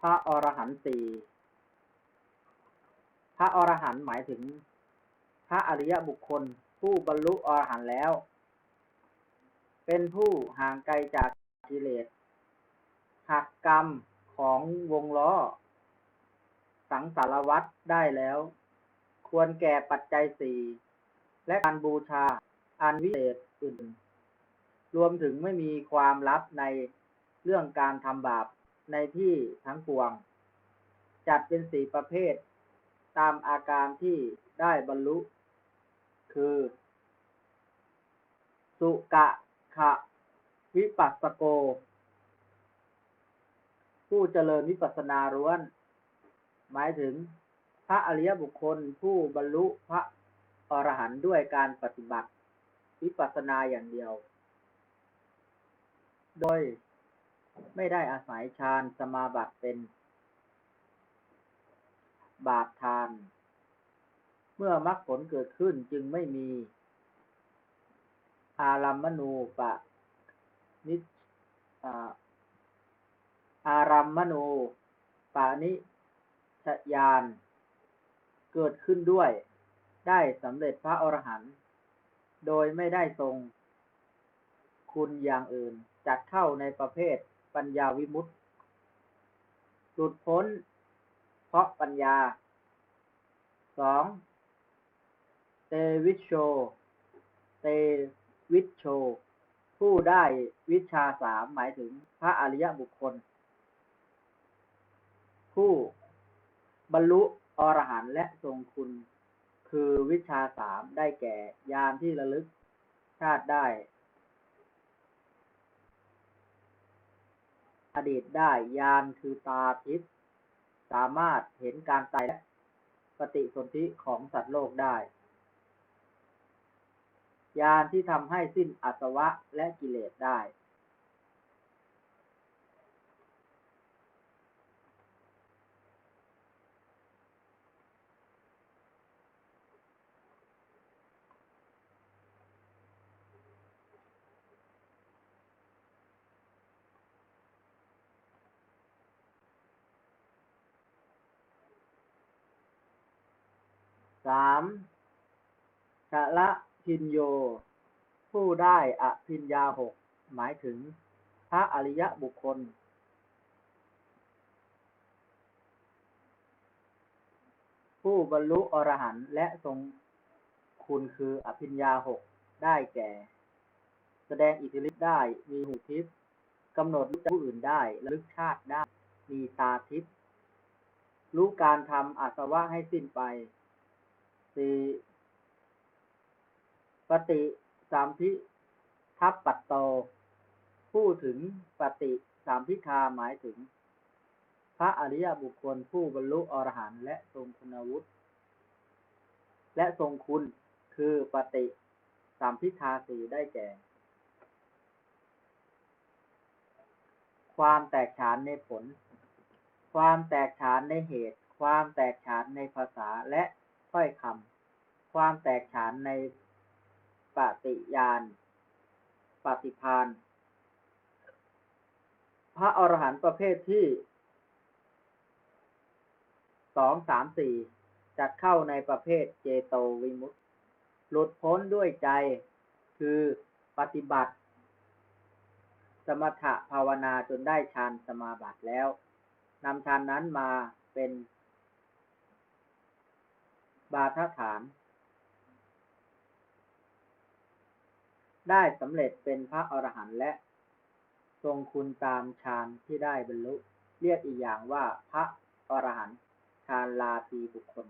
พระอรหันต์สี่พระอรหันต์หมายถึง พระอริยบุคคล ผู้บรรลุอรหันต์แล้ว เป็นผู้ห่างไกลจากกิเลสหักกรรมของวงล้อ สังสารวัฏได้แล้ว ควรแก่ปัจจัยสี่และการบูชาอันวิเศษอื่น รวมถึงไม่มีความลับในเรื่องการทำบาป ในที่ทั้งปวง จัดเป็นสี่ประเภท ตามอาการที่ได้บรรลุ คือ สุกะขะ วิปัสสโก ผู้เจริญวิปัสสนาร้วน หมายถึงพระอริยบุคคลผู้บรรลุพระอรหันต์ด้วยการปฏิบัติ วิปัสสนาอย่างเดียว โดย ไม่ได้อาศัยฌานสมาบัติเป็นบาปทาน เมื่อมรรคผลเกิดขึ้นจึงไม่มี อารัมมณูปะนิอาอารัมมณูปานิชยานเกิดขึ้นด้วย ได้สำเร็จพระอรหันต์โดยไม่ได้ทรง คุณอย่างอื่นจัดเข้าในประเภท ปัญญาวิมุตติ หลุดพ้น เพราะปัญญา สอง เตวิชโช เตวิชโช ผู้ได้วิชาสามหมายถึงพระอริยบุคคล ผู้บรรลุอรหันต์และทรงคุณ คือวิชาสามได้แก่ญาณที่ระลึกชาติได้ อดีตได้ ญาณคือตาทิพย์สามารถเห็นการตายและปฏิสนธิของสัตว์โลกได้ ญาณที่ทำให้สิ้นอาสวะและกิเลสได้ สามชะละพินโย ผู้ได้อภิญญาหกหมายถึงพระอริยบุคคล ผู้บรรลุอรหันต์และทรงคุณคืออภิญญาหกได้แก่ แสดงอิทธิฤทธิ์ได้ มีหูทิพย์กำหนดรู้ผู้อื่นได้ระลึกชาติได้ มีตาทิพย์รู้การทำอาสวะให้สิ้นไป สี่ปฏิสามพิทัพปัตโตผู้ถึงปฏิสามพิทาหมายถึง พระอริยบุคคลผู้บรรลุอรหันต์และทรงคุณวุฒิและทรงคุณคือปฏิสามพิทาสีได้แก่ ความแตกฉานในผล ความแตกฉานในเหตุ ความแตกฉานในภาษาและถ้อยคำ ความแตกฉานในปฏิญาณปฏิพานพระอรหันต์ประเภทที่สองสามสี่จัดเข้าในประเภทเจโตวิมุตติ หลุดพ้นด้วยใจคือปฏิบัติ สมถะภาวนาจนได้ฌานสมาบัติแล้วนำฌานนั้นมาเป็น บาทฐาน ได้สำเร็จเป็นพระอรหันต์และทรงคุณตามฌานที่ได้บรรลุ เรียกอีกอย่างว่าพระอรหันต์ฌานลาตีบุคคล